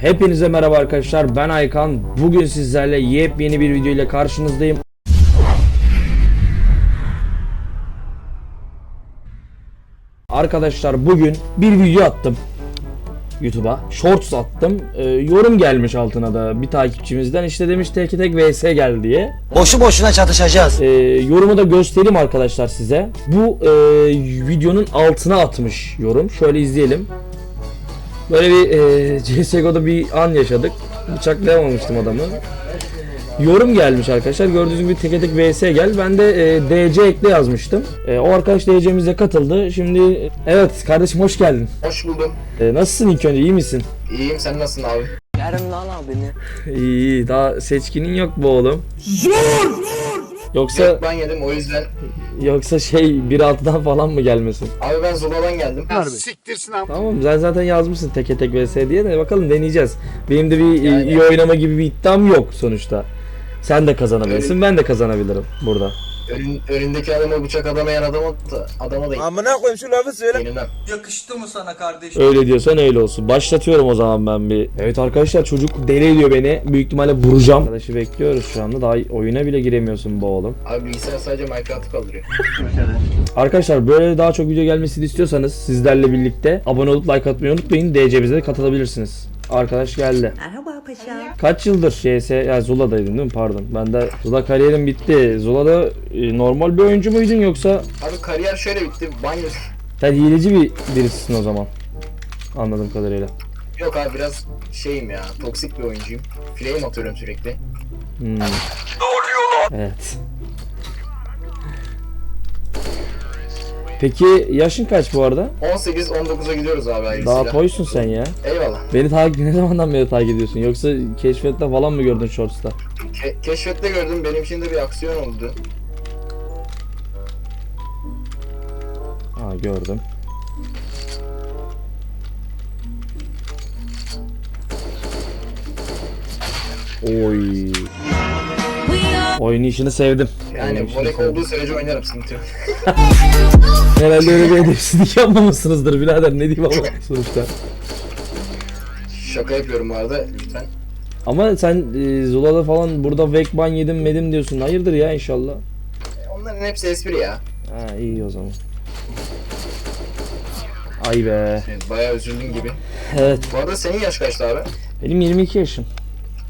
Hepinize merhaba arkadaşlar ben Aykan Bugün sizlerle yepyeni bir video ile karşınızdayım Arkadaşlar bugün bir video attım YouTube'a Shorts attım Ee, Yorum gelmiş altına da bir takipçimizden işte demiş tek tek vs gel diye Boşu boşuna çatışacağız. Ee, yorumu da göstereyim arkadaşlar size. Bu e, videonun altına atmış yorum. Şöyle izleyelim. Böyle bir e, CSGO'da bir an yaşadık. Bıçaklayamamıştım adamı. Yorum gelmiş arkadaşlar. Gördüğünüz gibi teke tek vs gel. Ben de e, DC ekle yazmıştım. E, o arkadaş DC'mize katıldı. Şimdi evet kardeşim hoş geldin. Hoş buldum. E, nasılsın ilk önce iyi misin? İyiyim sen nasılsın abi? Yerim lan abini. İyi iyi. Daha seçkinin yok bu oğlum. Yoksa Yok ben yedim o yüzden. yoksa şey 1.6'dan falan mı gelmesin? Abi ben Zula'dan geldim. Tamam sen zaten yazmışsın teke tek vs diye de bakalım deneyeceğiz. Benim de bir Yani- iyi oynama gibi bir iddiam yok sonuçta. Sen de kazanabilirsin ben de kazanabilirim burada. Önün, önündeki adama bıçak adamayan adama da, adama da Amına koyayım şu lafı söyle. Yakıştı mı sana kardeş? Öyle diyorsan öyle olsun. Başlatıyorum o zaman ben bir. Evet arkadaşlar çocuk deli ediyor beni. Büyük ihtimalle vuracağım. Arkadaşı bekliyoruz şu anda. Daha oyuna bile giremiyorsun bu oğlum. Abi bilgisayar sadece Minecraft'ı kaldırıyor. Arkadaşlar böyle daha çok video gelmesini istiyorsanız sizlerle birlikte abone olup like atmayı unutmayın. DC'mize de katılabilirsiniz. Arkadaş geldi. Merhaba paşa. Kaç yıldır CS ya Zula'daydın değil mi? Pardon. Ben de Zula kariyerim bitti. Zula'da e, normal bir oyuncu muydun yoksa Abi kariyer şöyle bitti. Banyo. sen hileci bir birisisin o zaman. Anladığım kadarıyla. Yok abi biraz şeyim ya. Toksik bir oyuncuyum. Flame atıyorum sürekli. Hmm. Evet. Peki yaşın kaç bu arada? 18-19'a gidiyoruz abi hayırlısıyla. Daha toysun sen ya. Eyvallah. Beni takip ne zamandan beri takip ediyorsun? Yoksa keşfette falan mı gördün shorts'ta? Ke- keşfette gördüm. Benim için de bir aksiyon oldu. Ha gördüm. Oy. Oynayışını sevdim. Yani volek sevdim. olduğu sürece oynarım sıkıntı yok. Herhalde öyle bir edepsizlik yapmamışsınızdır birader ne diyeyim ama sonuçta. Şaka yapıyorum bu arada lütfen. Ama sen e, Zula'da falan burada Vekban yedim medim diyorsun. Hayırdır ya inşallah. Onların hepsi espri ya. Ha iyi o zaman. Ay be. Evet, Bayağı üzüldüm gibi. Evet. Bu arada senin yaş kaçtı abi? Benim 22 yaşım.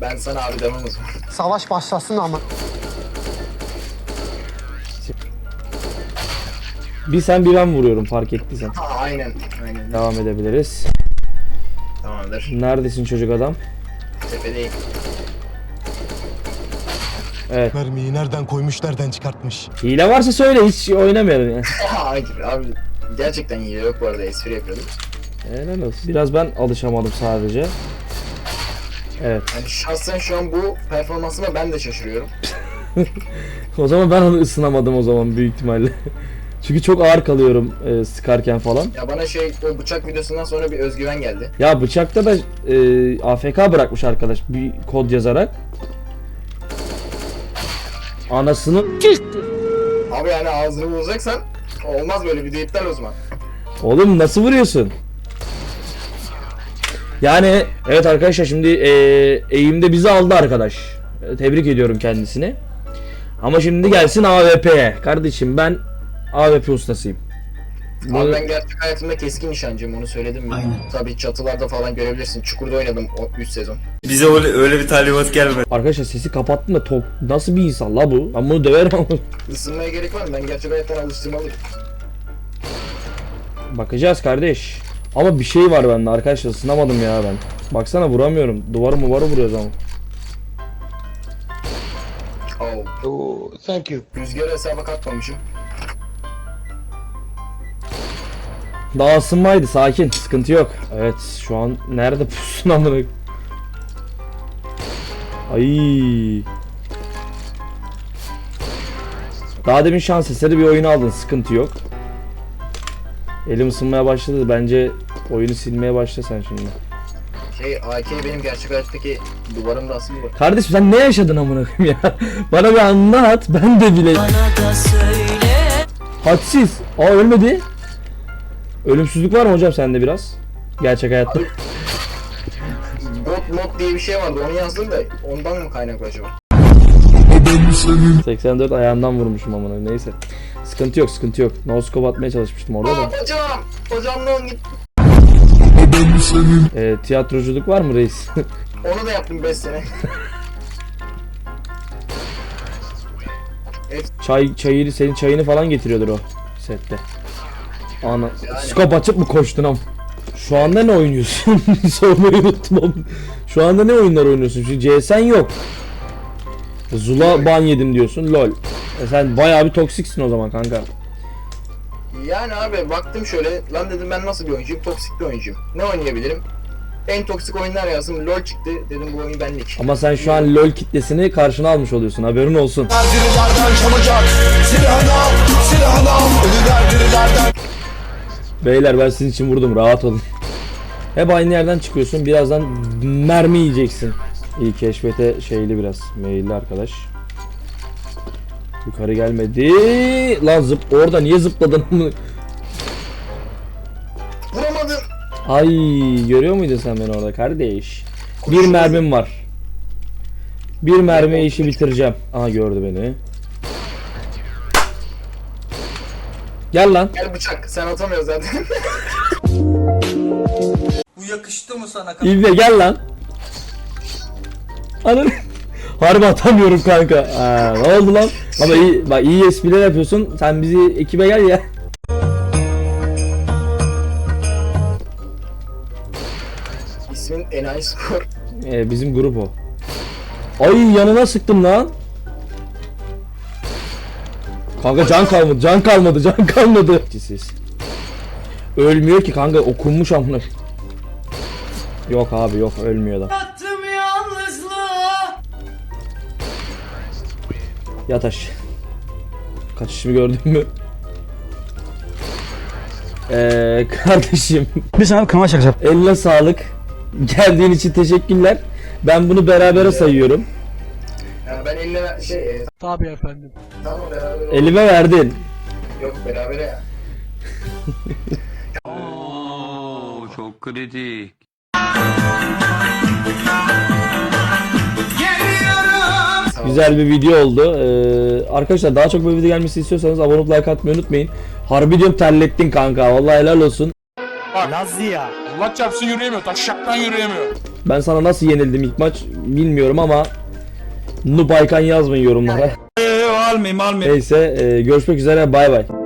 Ben sana abi demem o zaman. Savaş başlasın ama. Bir sen bir ben vuruyorum fark ettiysen. Ha, aynen. Aynen. Devam edebiliriz. Tamamdır. Neredesin çocuk adam? Tepedeyim. Evet. Mermiyi nereden koymuş, nereden çıkartmış? Hile varsa söyle hiç oynamayalım ya. Hayır abi. Gerçekten iyi yok bu arada espri yapıyordum. Helal olsun. Biraz ben alışamadım sadece. Evet. Yani şahsen şu an bu performansıma ben de şaşırıyorum. O zaman ben onu ısınamadım o zaman büyük ihtimalle. Çünkü çok ağır kalıyorum e, sıkarken falan. Ya bana şey o bıçak videosundan sonra bir özgüven geldi. Ya bıçakta da e, AFK bırakmış arkadaş bir kod yazarak. Anasını Abi yani ağzını bulacaksan olmaz böyle video iptal o zaman. Oğlum nasıl vuruyorsun? Yani evet arkadaşlar şimdi e, eğimde bizi aldı arkadaş. E, tebrik ediyorum kendisini. Ama şimdi gelsin AWP'ye. Kardeşim ben AWP ustasıyım. Abi ben gerçek hayatımda keskin nişancıyım onu söyledim mi? Tabii çatılarda falan görebilirsin. Çukurda oynadım o 3 sezon. Bize öyle, öyle bir talimat gelmedi. Arkadaşlar sesi kapattım da tok nasıl bir insan la bu? Ben bunu döverim ama. Isınmaya gerek var mı? Ben gerçek hayattan alıştırmalıyım. Bakacağız kardeş. Ama bir şey var bende arkadaşlar ısınamadım ya ben. Baksana vuramıyorum. Duvarı muvara vuruyoruz ama. Oh. thank you. Rüzgarı hesaba katmamışım. Daha ısınmaydı sakin sıkıntı yok. Evet şu an nerede pusun amına? Ay. Daha demin şans eseri bir oyun aldın sıkıntı yok. Elim ısınmaya başladı bence oyunu silmeye başla sen şimdi. Şey AK benim gerçek hayattaki duvarımda asılı var. Kardeşim sen ne yaşadın amına koyayım ya? Bana bir anlat ben de bile. Hadsiz. Aa ölmedi. Ölümsüzlük var mı hocam sende biraz? Gerçek hayatta. God mod diye bir şey vardı onu yazdım da ondan mı kaynaklı acaba? 84 ayağından vurmuşum amına neyse. Sıkıntı yok sıkıntı yok. No scope atmaya çalışmıştım orada Aa da. hocam! Hocamdan git. Ee, tiyatroculuk var mı reis? Onu da yaptım 5 sene. Çay çayını senin çayını falan getiriyordur o sette. Ana scope açıp mı koştun am? Şu anda ne oynuyorsun? Sormayı unuttum ama. Şu anda ne oyunlar oynuyorsun? Şu CS'n yok. Zula ban yedim diyorsun lol. E sen bayağı bir toksiksin o zaman kanka. Yani abi baktım şöyle lan dedim ben nasıl bir oyuncuyum? Toksik bir oyuncuyum. Ne oynayabilirim? En toksik oyunlar yazdım. LoL çıktı. Dedim bu oyun benlik. Ama sen şu an lol kitlesini karşına almış oluyorsun haberin olsun. Beyler ben sizin için vurdum rahat olun. Hep aynı yerden çıkıyorsun birazdan mermi yiyeceksin. İyi keşfete şeyli biraz meyilli arkadaş. Yukarı gelmedi. Lan zıp orada niye zıpladın? Vuramadım. Ay görüyor muydun sen beni orada kardeş? Bir mermim var. Bir mermi işi bitireceğim. Aha gördü beni. Gel lan. Gel bıçak. Sen atamıyorsun zaten. Bu yakıştı mı sana? İbne gel lan. Ananı. Harbi atamıyorum kanka. Ha, ne oldu lan? Ama iyi, bak iyi espriler yapıyorsun. Sen bizi ekibe gel ya. İsmin Enayi Skor. Ee, bizim grup o. Ay yanına sıktım lan. Kanka can kalmadı, can kalmadı, can kalmadı. Siz. Ölmüyor ki kanka okunmuş amına. Yok abi yok ölmüyor da. Yat aşağı. Kaçışımı gördün mü? Eee kardeşim Bir sana kına çakacağım. eline sağlık. Geldiğin için teşekkürler. Ben bunu berabere sayıyorum. Yani ben eline ver- şey... E, Tabii efendim. tamam beraber ol. Elime verdin. Yok beraber ya. Oo, çok kritik. Güzel bir video oldu. Ee, arkadaşlar daha çok böyle video gelmesi istiyorsanız abone olup like atmayı unutmayın. Harbi diyorum terlettin kanka. Vallahi helal olsun. Lazlı ya. Allah çarpsın yürüyemiyor. Taşşaktan yürüyemiyor. Ben sana nasıl yenildim ilk maç bilmiyorum ama Noob Aykan yazmayın yorumlara. Ee, almayayım almayayım. Neyse e, görüşmek üzere bay bay.